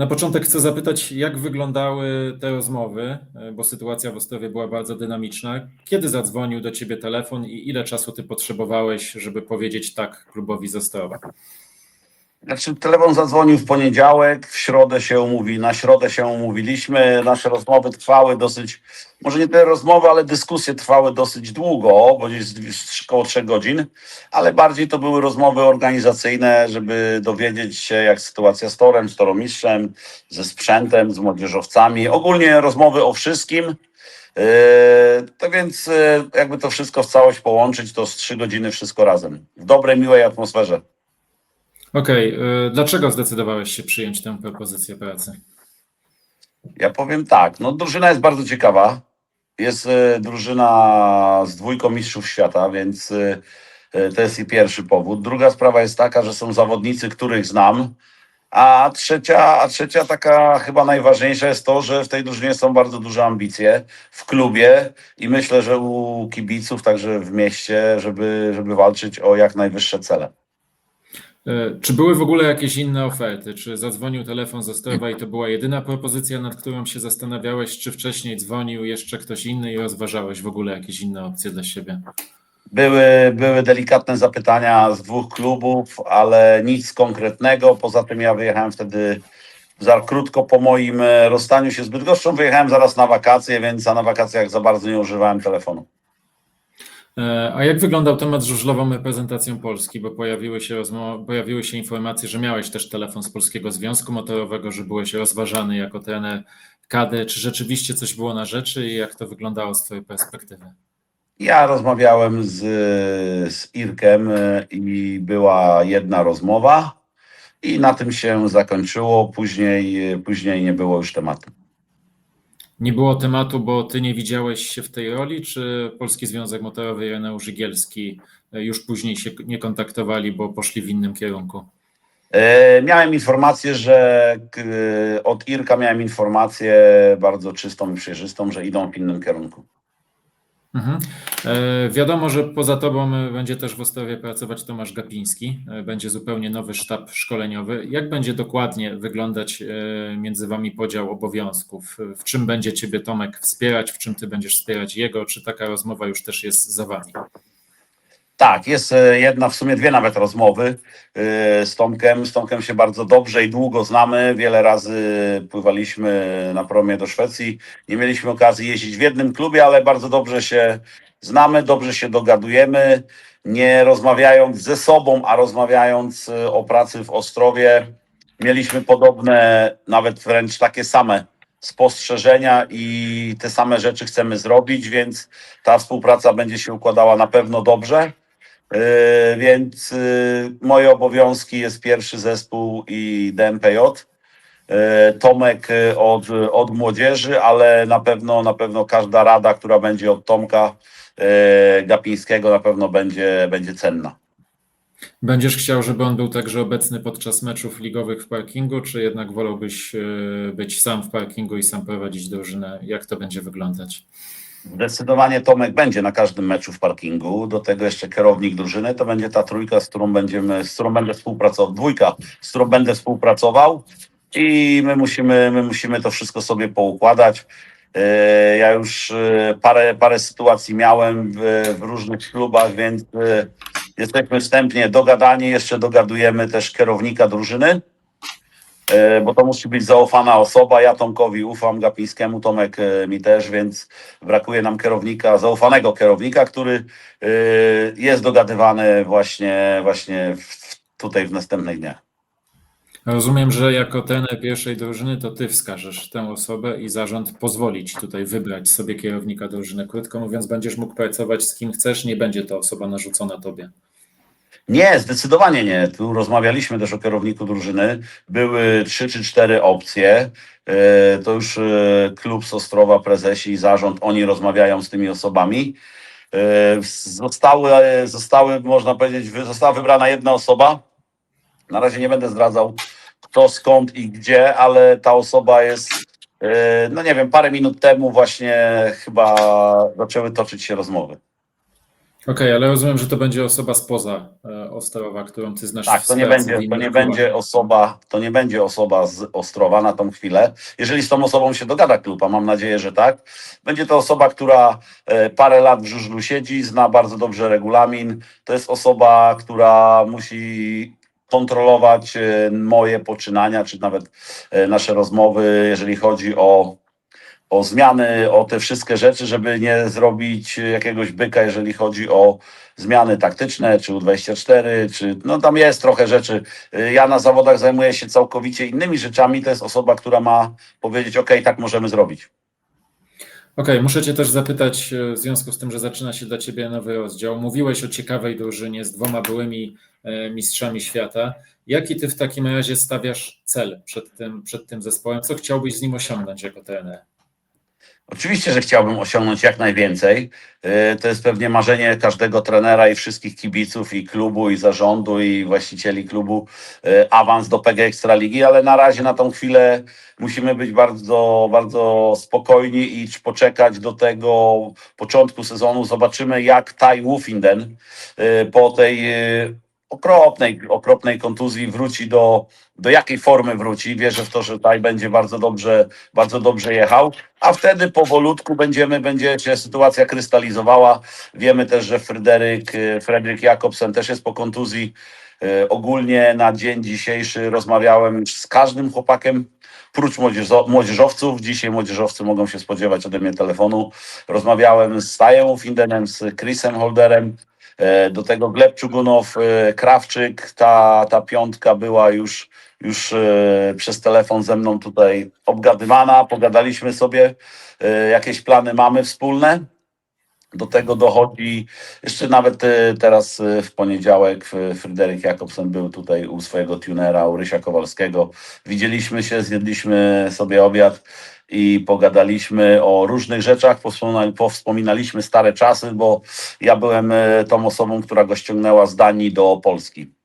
Na początek chcę zapytać, jak wyglądały te rozmowy, e, bo sytuacja w Ostrowie była bardzo dynamiczna. Kiedy zadzwonił do ciebie telefon i ile czasu ty potrzebowałeś, żeby powiedzieć tak klubowi z Ostrowa? Znaczy, telefon zadzwonił w poniedziałek, w środę się umówi, na środę się umówiliśmy. Nasze rozmowy trwały dosyć, może nie te rozmowy, ale dyskusje trwały dosyć długo, bo gdzieś około trzech godzin, ale bardziej to były rozmowy organizacyjne, żeby dowiedzieć się, jak sytuacja z torem, z toromistrzem, ze sprzętem, z młodzieżowcami. Ogólnie rozmowy o wszystkim. Yy, To więc yy, jakby to wszystko w całość połączyć, to z trzy godziny wszystko razem. W dobrej, miłej atmosferze. Okej, e, dlaczego zdecydowałeś się przyjąć tę propozycję pracy? Ja powiem tak, no drużyna jest bardzo ciekawa. Jest e, drużyna z dwójką mistrzów świata, więc e, e, to jest i pierwszy powód. Druga sprawa jest taka, że są zawodnicy, których znam. A trzecia, a trzecia taka chyba najważniejsza jest to, że w tej drużynie są bardzo duże ambicje w klubie i myślę, że u kibiców, także w mieście, żeby, żeby walczyć o jak najwyższe cele. E, Czy były w ogóle jakieś inne oferty? Czy zadzwonił telefon z Ostrowa i to była jedyna propozycja, nad którą się zastanawiałeś, czy wcześniej dzwonił jeszcze ktoś inny i rozważałeś w ogóle jakieś inne opcje dla siebie? Były, były delikatne zapytania z dwóch klubów, ale nic konkretnego. Poza tym ja wyjechałem wtedy za krótko po moim e, rozstaniu się z Bydgoszczą. Wyjechałem zaraz na wakacje, więc a na wakacjach za bardzo nie używałem telefonu. E, A jak wyglądał temat z żużlową reprezentacją Polski? Bo pojawiły się, pojawiły się informacje, że miałeś też telefon z Polskiego Związku Motorowego, że byłeś rozważany jako trener KADY. Czy rzeczywiście coś było na rzeczy i jak to wyglądało z Twojej perspektywy? Ja rozmawiałem z, z Irkiem e, i była jedna rozmowa i na tym się zakończyło. Później, później nie było już tematu. Nie było tematu, bo Ty nie widziałeś się w tej roli, czy Polski Związek Motorowy i Reneusz Żygielski e, już później się nie kontaktowali, bo poszli w innym kierunku? E, Miałem informację, że k- od Irka miałem informację bardzo czystą i przejrzystą, że idą w innym kierunku. Mhm. E, Wiadomo, że poza Tobą e, będzie też w Ostrowie pracować Tomasz Gapiński. E, Będzie zupełnie nowy sztab szkoleniowy. Jak będzie dokładnie wyglądać między Wami podział obowiązków? W czym będzie Ciebie Tomek wspierać, w czym Ty będziesz wspierać jego? Czy taka rozmowa już też jest za Wami? Tak, jest e, jedna, w sumie dwie nawet rozmowy e, z Tomkiem. Z Tomkiem się bardzo dobrze i długo znamy. Wiele razy pływaliśmy na promie do Szwecji. Nie mieliśmy okazji jeździć w jednym klubie, ale bardzo dobrze się znamy, dobrze się dogadujemy. Nie rozmawiając ze sobą, a rozmawiając e, o pracy w Ostrowie, mieliśmy podobne, nawet wręcz takie same spostrzeżenia i te same rzeczy chcemy zrobić, więc ta współpraca będzie się układała na pewno dobrze. Yy, Więc yy, moje obowiązki jest pierwszy zespół i DMPJ. Yy, Tomek od, od młodzieży, ale na pewno, na pewno każda rada, która będzie od Tomka Gapińskiego, na pewno będzie, będzie cenna. Będziesz chciał, żeby on był także obecny podczas meczów ligowych w parkingu, czy jednak wolałbyś e, być sam w parkingu i sam prowadzić drużynę? Jak to będzie wyglądać? Zdecydowanie Tomek będzie na każdym meczu w parkingu. Do tego jeszcze kierownik drużyny. To będzie ta trójka, z którą będziemy, z którą będę współpracował, dwójka, z którą będę współpracował. I my musimy, my musimy to wszystko sobie poukładać. E, Ja już e, parę, parę sytuacji miałem w, w różnych klubach, więc e, jesteśmy wstępnie dogadani. Jeszcze dogadujemy też kierownika drużyny. E, bo to musi być zaufana osoba. Ja Tomkowi ufam, Gapińskiemu, Tomek e, mi też, więc brakuje nam kierownika, zaufanego kierownika, który e, jest dogadywany właśnie, właśnie tutaj w następnych dniach. Rozumiem, że jako trener pierwszej drużyny to ty wskażesz tę osobę i zarząd pozwoli ci tutaj wybrać sobie kierownika drużyny. Krótko mówiąc, będziesz mógł pracować z kim chcesz, nie będzie to osoba narzucona tobie. Nie, zdecydowanie nie. Tu rozmawialiśmy też o kierowniku drużyny. Były trzy czy cztery opcje. E, To już e, klub z Ostrowa, prezesi i zarząd, oni rozmawiają z tymi osobami. E, Zostały, zostały można powiedzieć, została wybrana jedna osoba. Na razie nie będę zdradzał kto, skąd i gdzie, ale ta osoba jest, no nie wiem, parę minut temu właśnie chyba zaczęły toczyć się rozmowy. Okej, ale rozumiem, że to będzie osoba spoza e, Ostrowa, którą ty znasz Tak, to nie będzie, to nie będzie osoba, to nie będzie osoba z Ostrowa na tą chwilę. Jeżeli z tą osobą się dogada klub, a mam nadzieję, że tak, będzie to osoba, która e, parę lat w żużlu siedzi, zna bardzo dobrze regulamin. To jest osoba, która musi kontrolować e, moje poczynania, czy nawet nasze rozmowy, jeżeli chodzi o o zmiany, o te wszystkie rzeczy, żeby nie zrobić jakiegoś byka, jeżeli chodzi o zmiany taktyczne, czy U24, czy no tam jest trochę rzeczy. Ja na zawodach zajmuję się całkowicie innymi rzeczami. To jest osoba, która ma powiedzieć, ok, tak możemy zrobić. Okej, muszę Cię też zapytać, e, w związku z tym, że zaczyna się dla Ciebie nowy rozdział. Mówiłeś o ciekawej drużynie z dwoma byłymi e, mistrzami świata. Jaki Ty w takim razie stawiasz cel przed tym, przed tym zespołem? Co chciałbyś z nim osiągnąć jako trener? Oczywiście, że chciałbym osiągnąć jak najwięcej. Y, To jest pewnie marzenie każdego trenera i wszystkich kibiców i klubu, i zarządu, i właścicieli klubu y, awans do PG Ekstraligi, ale na razie na tą chwilę musimy być bardzo, bardzo spokojni i poczekać do tego początku sezonu. Zobaczymy, jak Tai Wufinden y, po tej okropnej, okropnej kontuzji wróci do, do jakiej formy wróci. Wierzę w to, że Tai będzie bardzo dobrze, bardzo dobrze jechał a wtedy powolutku będziemy, będzie się sytuacja krystalizowała. Wiemy też, że Fryderyk, e, Fredryk Jakobsen też jest po kontuzji. E, Ogólnie na dzień dzisiejszy rozmawiałem z każdym chłopakiem, prócz młodzieżo- młodzieżowców. Dzisiaj młodzieżowcy mogą się spodziewać ode mnie telefonu. Rozmawiałem z Stajem Findenem, z Chrisem Holderem, do tego Gleb Czugunow, e, Krawczyk. Ta, ta piątka była już już e, przez telefon ze mną tutaj obgadywana, pogadaliśmy sobie, e, jakieś plany mamy wspólne. Do tego dochodzi jeszcze nawet e, teraz e, w poniedziałek e, Fryderyk Jakobsen był tutaj u swojego tunera, u Rysia Kowalskiego. Widzieliśmy się, zjedliśmy sobie obiad i pogadaliśmy o różnych rzeczach, powspomina- powspominaliśmy stare czasy, bo ja byłem tą osobą, która go ściągnęła z Danii do Polski.